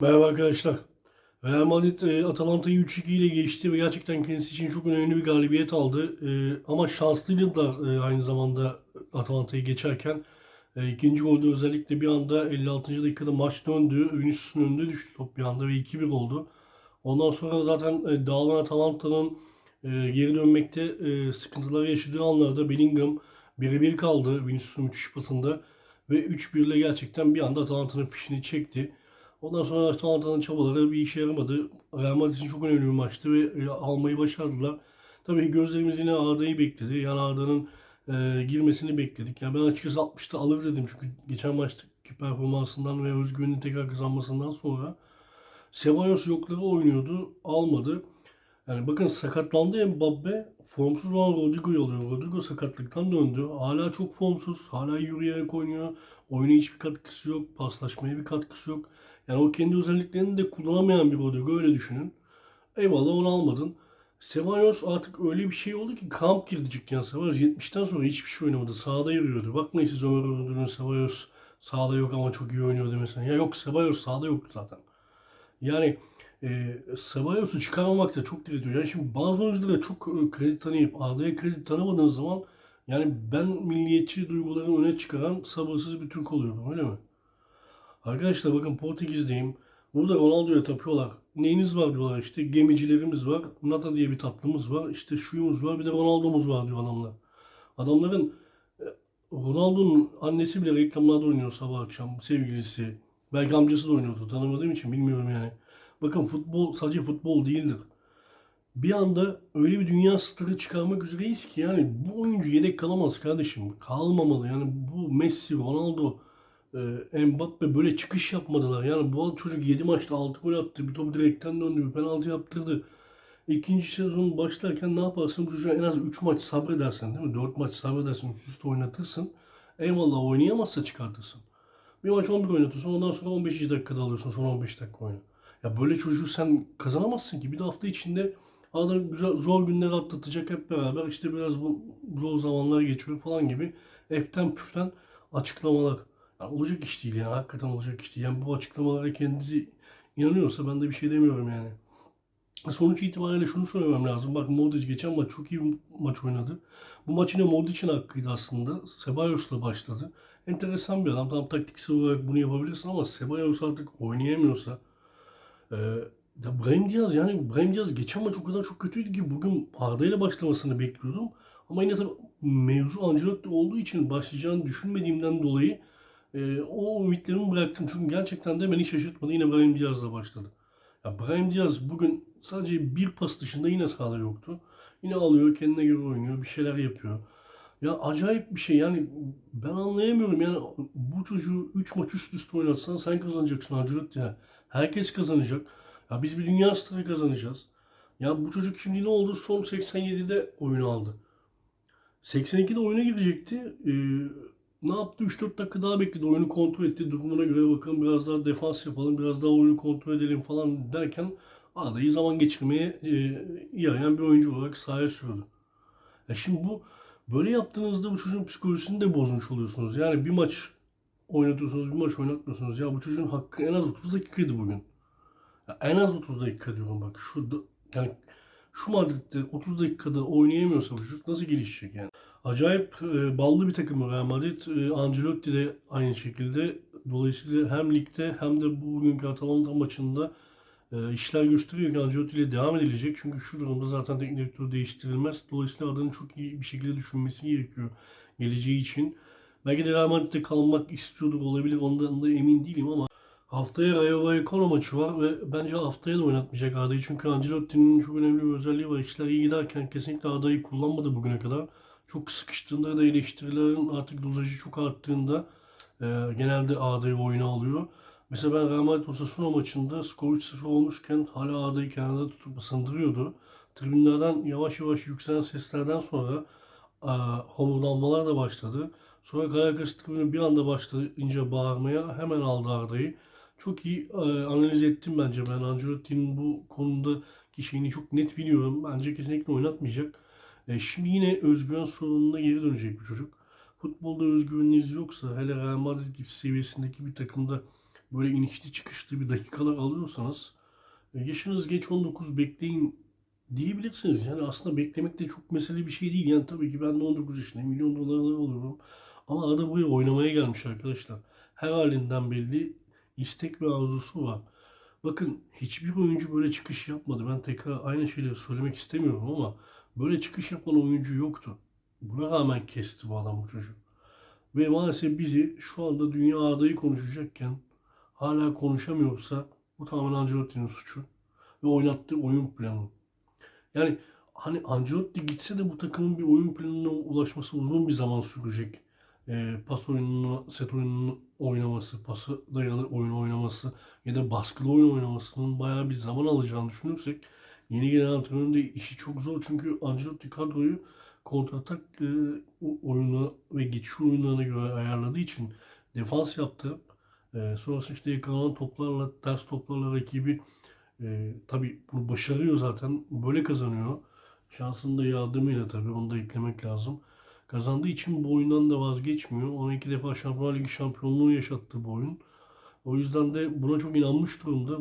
Merhaba arkadaşlar. Real Madrid e, Atalanta'yı 3-2 ile geçti ve gerçekten kendisi için çok önemli bir galibiyet aldı. E, ama şanslıydı da e, aynı zamanda Atalanta'yı geçerken. İkinci golde özellikle bir anda 56. dakikada maç döndü. Vinicius'un önünde düştü top bir anda ve 2-1 oldu. Ondan sonra zaten dağılan Atalanta'nın geri dönmekte e, sıkıntılar yaşadığı anlarda Bellingham 1-1 kaldı Vinicius'un müthiş pasında. Ve 3-1 ile gerçekten bir anda Atalanta'nın fişini çekti. Ondan sonra Atalanta'nın çabaları bir işe yaramadı. Real Madrid çok önemli bir maçtı ve e, almayı başardılar. Tabii gözlerimiz yine Arda'yı bekledi. Yani Arda'nın e, girmesini bekledik. Yani ben açıkçası 60'ta alır dedim çünkü geçen maçtaki performansından ve özgüvenini tekrar kazanmasından sonra Ceballos yokları oynuyordu, almadı. Yani bakın sakatlandı Mbappe, formsuz olan Rodrigo'yu alıyor. Rodrigo sakatlıktan döndü. Hala çok formsuz, hala yürüyerek oynuyor. Oyuna hiçbir katkısı yok, paslaşmaya bir katkısı yok. Yani o kendi özelliklerini de kullanamayan bir Rodrigo öyle düşünün. Eyvallah onu almadın. Ceballos artık öyle bir şey oldu ki kamp girdi cidden Ceballos. 70'ten sonra hiçbir şey oynamadı. Sağda yürüyordu. Bakmayın siz Ömer Öldür'ün Ceballos sağda yok ama çok iyi oynuyor demesine. Ya yok Ceballos sağda yoktu zaten. Yani e, Cebalos'u çıkarmamakta çok diretiyor. Yani şimdi bazı oyunculara çok e, kredi tanıyıp Arda'ya kredi tanımadığın zaman yani ben milliyetçi duygularını öne çıkaran sabırsız bir Türk oluyorum öyle mi? Arkadaşlar bakın Portekiz'deyim. Burada Ronaldo'ya tapıyorlar. Neyiniz var diyorlar işte gemicilerimiz var. Nata diye bir tatlımız var. İşte şuyumuz var bir de Ronaldo'muz var diyor adamlar. Adamların e, Ronaldo'nun annesi bile reklamlarda oynuyor sabah akşam sevgilisi. Belki amcası da oynuyordu tanımadığım için bilmiyorum yani. Bakın futbol sadece futbol değildir. Bir anda öyle bir dünya starı çıkarmak üzereyiz ki yani bu oyuncu yedek kalamaz kardeşim. Kalmamalı yani bu Messi, Ronaldo, e, Mbappe böyle çıkış yapmadılar. Yani bu çocuk 7 maçta 6 gol attı. Bir top direkten döndü. Bir penaltı yaptırdı. İkinci sezon başlarken ne yaparsın? Bu çocuğa en az 3 maç sabredersin değil mi? 4 maç sabredersin. Üst üste oynatırsın. Eyvallah oynayamazsa çıkartırsın. Bir maç 11 oynatırsın. Ondan sonra 15. dakikada alıyorsun. Son 15 dakika oyna. Ya böyle çocuğu sen kazanamazsın ki. Bir de hafta içinde arada güzel, zor günler atlatacak hep beraber. İşte biraz bu zor zamanlar geçiyor falan gibi. Eften püften açıklamalar. Yani olacak iş değil yani. Hakikaten olacak iş değil. Yani bu açıklamalara kendisi inanıyorsa ben de bir şey demiyorum yani. Sonuç itibariyle şunu söylemem lazım. Bak Modric geçen maç çok iyi bir maç oynadı. Bu maç yine Modric'in hakkıydı aslında. Cebalos'la başladı. Enteresan bir adam. Tam taktiksel olarak bunu yapabilirsin ama Ceballos artık oynayamıyorsa ee, ya Brahim Diaz yani Brahim Diaz geçen maç o kadar çok kötüydü ki bugün Arda ile başlamasını bekliyordum. Ama yine tabii mevzu Ancelotti olduğu için başlayacağını düşünmediğimden dolayı e, o ümitlerimi bıraktım. Çünkü gerçekten de beni şaşırtmadı. Yine Brahim Diaz'la başladı. Ya Brahim Diaz bugün sadece bir pas dışında yine sahada yoktu. Yine alıyor, kendine göre oynuyor, bir şeyler yapıyor. Ya acayip bir şey yani ben anlayamıyorum yani bu çocuğu 3 maç üst üste oynatsan sen kazanacaksın Ancelotti ya. Herkes kazanacak. Ya biz bir dünya starı kazanacağız. Ya bu çocuk şimdi ne oldu? Son 87'de oyunu aldı. 82'de oyuna girecekti. Ee, ne yaptı? 3-4 dakika daha bekledi. Oyunu kontrol etti. Durumuna göre bakalım biraz daha defans yapalım. Biraz daha oyunu kontrol edelim falan derken arada iyi zaman geçirmeye e, yarayan bir oyuncu olarak sahaya sürdü. Ya şimdi bu böyle yaptığınızda bu çocuğun psikolojisini de bozmuş oluyorsunuz. Yani bir maç oynatıyorsunuz, bir maç oynatmıyorsunuz. Ya bu çocuğun hakkı en az 30 dakikaydı bugün. Ya en az 30 dakika diyorum bak. Şu yani şu Madrid'de 30 dakikada oynayamıyorsa bu çocuk nasıl gelişecek yani? Acayip e, ballı bir takım Real Madrid. E, Ancelotti de aynı şekilde. Dolayısıyla hem ligde hem de bugünkü Atalanta maçında e, işler gösteriyor ki Ancelotti ile devam edilecek. Çünkü şu durumda zaten teknik direktör değiştirilmez. Dolayısıyla adını çok iyi bir şekilde düşünmesi gerekiyor geleceği için. Belki de Real Madrid'de kalmak istiyordur olabilir ondan da emin değilim ama haftaya Rayo Vallecano maçı var ve bence haftaya da oynatmayacak Arda'yı. Çünkü Ancelotti'nin çok önemli bir özelliği var. İşler iyi giderken kesinlikle Arda'yı kullanmadı bugüne kadar. Çok sıkıştığında da eleştirilerin artık dozajı çok arttığında e, genelde Arda'yı oyuna alıyor. Mesela ben Real Madrid Osasuna maçında skor 3-0 olmuşken hala Arda'yı kenarda tutup ısındırıyordu. Tribünlerden yavaş yavaş yükselen seslerden sonra e, homurdanmalar da başladı. Sonra Caracas tribünü bir anda başlayınca bağırmaya hemen aldı Arda'yı. Çok iyi e, analiz ettim bence ben. Ancelotti'nin bu konudaki şeyini çok net biliyorum. Bence kesinlikle oynatmayacak. E, şimdi yine özgüven sorununa geri dönecek bu çocuk. Futbolda özgüveniniz yoksa hele Real Madrid gibi seviyesindeki bir takımda böyle inişli çıkışlı bir dakikalar alıyorsanız e, yaşınız geç 19 bekleyin diyebilirsiniz. Yani aslında beklemek de çok mesele bir şey değil. Yani tabii ki ben de 19 yaşındayım. Milyon dolarlar olurum. Ama arada buraya oynamaya gelmiş arkadaşlar. Her halinden belli istek ve arzusu var. Bakın hiçbir oyuncu böyle çıkış yapmadı. Ben tekrar aynı şeyleri söylemek istemiyorum ama böyle çıkış yapan oyuncu yoktu. Buna rağmen kesti bu adam bu çocuk. Ve maalesef bizi şu anda dünya adayı konuşacakken hala konuşamıyorsa bu tamamen Ancelotti'nin suçu. Ve oynattığı oyun planı. Yani hani Ancelotti gitse de bu takımın bir oyun planına ulaşması uzun bir zaman sürecek. Ee, pas oyununu, set oyununu oynaması, pası dayalı oyun oynaması ya da baskılı oyun oynamasının bayağı bir zaman alacağını düşünürsek yeni gelen antrenörün de işi çok zor. Çünkü Ancelotti kadroyu kontratak e, oyunu ve geçiş oyunlarına göre ayarladığı için defans yaptı. E, sonrasında işte yakalanan toplarla, ters toplarla rakibi e, tabii bunu başarıyor zaten. Böyle kazanıyor. Şansının da yardımıyla tabii onu da eklemek lazım. Kazandığı için bu oyundan da vazgeçmiyor. 12 defa Şampiyonlar Ligi şampiyonluğu yaşattı bu oyun. O yüzden de buna çok inanmış durumda.